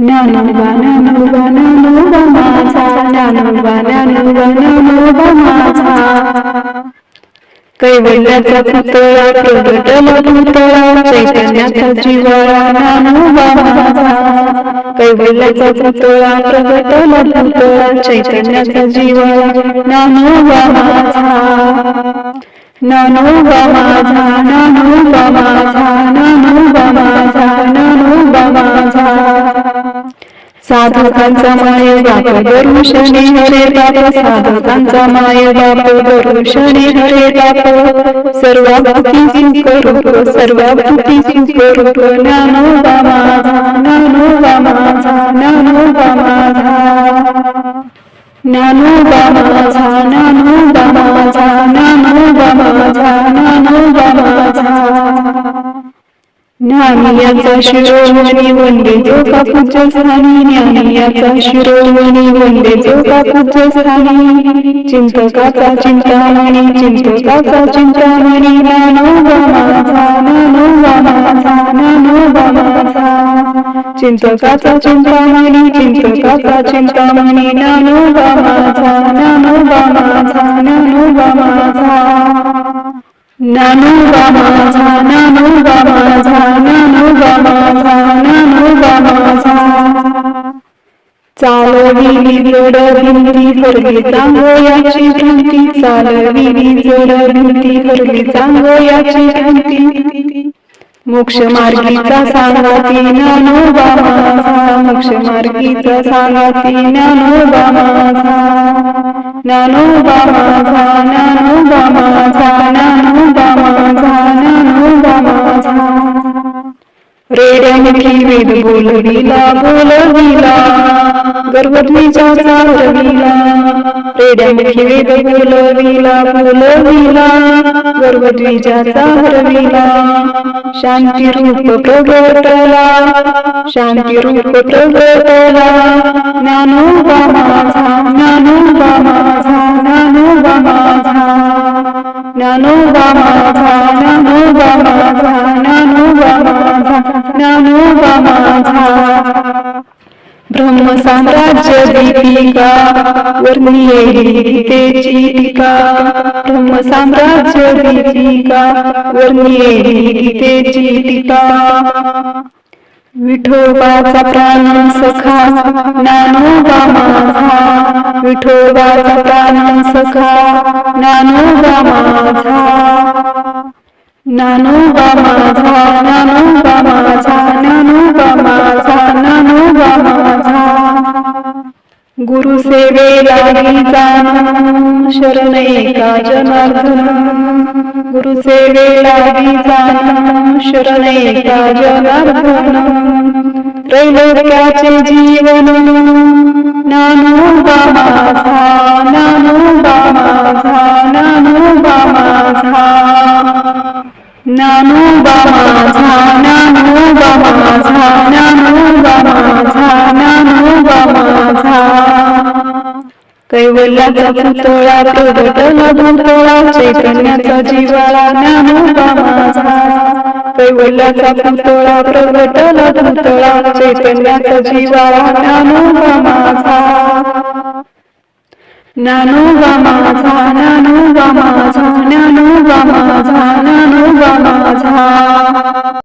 ज्ञानोबा ज्ञानोबा ज्ञानोबा माझा ज्ञानोबा ज्ञानोबा ज्ञानोबा माझा कैवल्याचा पुतळा प्रगटला पुतळा चैतन्याचा जिवाळा ज्ञानोबा माझा कैवल्याचा पुतळा प्रगटला पुतळा चैतन्याचा जिवाळा ज्ञानोबा माझा ज्ञानोबा माझा ज्ञानोबा माझा साधकांचा माय बाप दरुषणी हरे बाप साधकांचा माय बाप दरुषणी हरे बाप. सर्व भक्ती करू सर्व भक्ती करू रूप ज्ञानोबा माझा ज्ञानोबा माझा ज्ञानोबा माझा ज्ञानोबा माझा याचा शिरोमणी वंदे जो का पूज्य स्थानी ज्ञानी याचा शिरोमणी वंदे जो का पूज्य स्थानी चिंतकाचा चिंतामणी चिंतकाचा चिंतामणी ज्ञानोबा माझा ज्ञानोबा चिंतकाचा चिंतामणी चिंतकाचा चिंतामणी ज्ञानोबा माझा ज्ञानोबा माझा ज्ञानोबा चालविली जड भिंती हरली चांगोयाची भ्रांती चालविली जड भिंती हरली चांगोयाची भ्रांती मोक्ष मार्गीचा सांगाती ज्ञानोबा माझा मोक्ष मार्गीचा सांगाती ज्ञानोबा माझा ज्ञानोबा माझा ज्ञानोबा माझा ज्ञानोबा माझा ज्ञानोबा माझा रेड्यामुखी वेद बोलविला बोलविला. गर्भध्वीचा चालविला रेड्यामुखी वेद बोलविला बोलविला. गर्भध्वीचा चालविला शांती रूप प्रगटला शांती रूप प्रगटला. ज्ञानोबा माझा ज्ञानोबा माझा ज्ञानोबा माझा. ज्ञानोबा माझा ज्ञानोबा माझा ज्ञानोबा माझा ज्ञानोबा माझा. ब्रह्म साम्राज्य दीपिका वर्णिये गीतेची टीका ब्रह्म साम्राज्य दीपिका वर्णिये गीतेची टीका विठोबाचा प्राण सखा ज्ञानोबा माझा। विठोबाचा प्राण सखा ज्ञानोबा माझा। ज्ञानोबा माझा ज्ञानोबा माझा। गुरु सेवे लागी जाण शरण एका जनार्दन गुरु सेवे लागी जाण शरण एका जनार्दन त्रैलोक्याचे जीवन ज्ञानोबा माझा ज्ञानोबा माझा ज्ञानोबा माझा ज्ञानोबा कैवल्याचा पुतळा प्रगटला भूतळा चैतन्याचा जिवाळा ज्ञानोबा माझा. कैवल्याचा पुतळा प्रगटला भूतळा चैतन्याचा जिवाळा ज्ञानोबा माझा. ज्ञानोबा माझा ज्ञानोबा माझा ज्ञानोबा माझा ज्ञानोबा माझा.